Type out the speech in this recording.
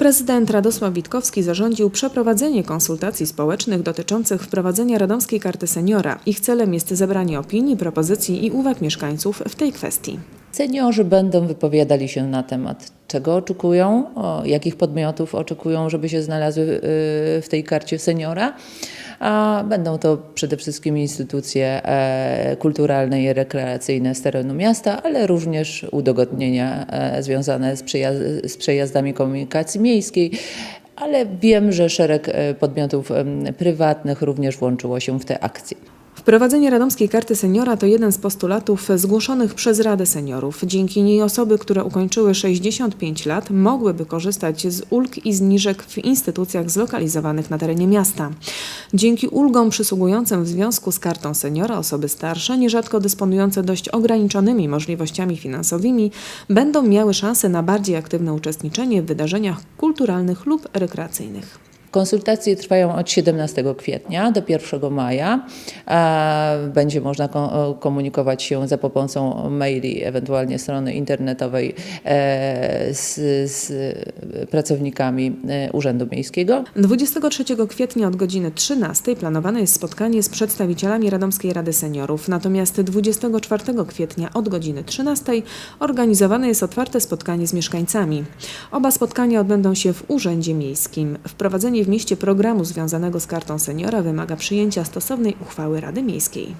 Prezydent Radosław Witkowski zarządził przeprowadzenie konsultacji społecznych dotyczących wprowadzenia radomskiej karty seniora. Ich celem jest zebranie opinii, propozycji i uwag mieszkańców w tej kwestii. Seniorzy będą wypowiadali się na temat, czego oczekują, jakich podmiotów oczekują, żeby się znalazły y, w tej karcie seniora. A będą to przede wszystkim instytucje e, kulturalne i rekreacyjne z terenu miasta, ale również udogodnienia e, związane z, z przejazdami komunikacji miejskiej. Ale wiem, że szereg e, podmiotów prywatnych również włączyło się w te akcje. Wprowadzenie radomskiej karty seniora to jeden z postulatów zgłoszonych przez Radę Seniorów. Dzięki niej osoby, które ukończyły 65 lat, mogłyby korzystać z ulg i zniżek w instytucjach zlokalizowanych na terenie miasta. Dzięki ulgom przysługującym w związku z kartą seniora osoby starsze, nierzadko dysponujące dość ograniczonymi możliwościami finansowymi, będą miały szansę na bardziej aktywne uczestniczenie w wydarzeniach kulturalnych lub rekreacyjnych. Konsultacje trwają od 17 kwietnia do 1 maja. Będzie można ko- komunikować się za pomocą maili, ewentualnie strony internetowej e, z, z pracownikami e, Urzędu Miejskiego. 23 kwietnia od godziny 13 planowane jest spotkanie z przedstawicielami Radomskiej Rady Seniorów, natomiast 24 kwietnia od godziny 13 organizowane jest otwarte spotkanie z mieszkańcami. Oba spotkania odbędą się w Urzędzie Miejskim. Wprowadzenie w mieście programu związanego z kartą seniora wymaga przyjęcia stosownej uchwały Rady Miejskiej.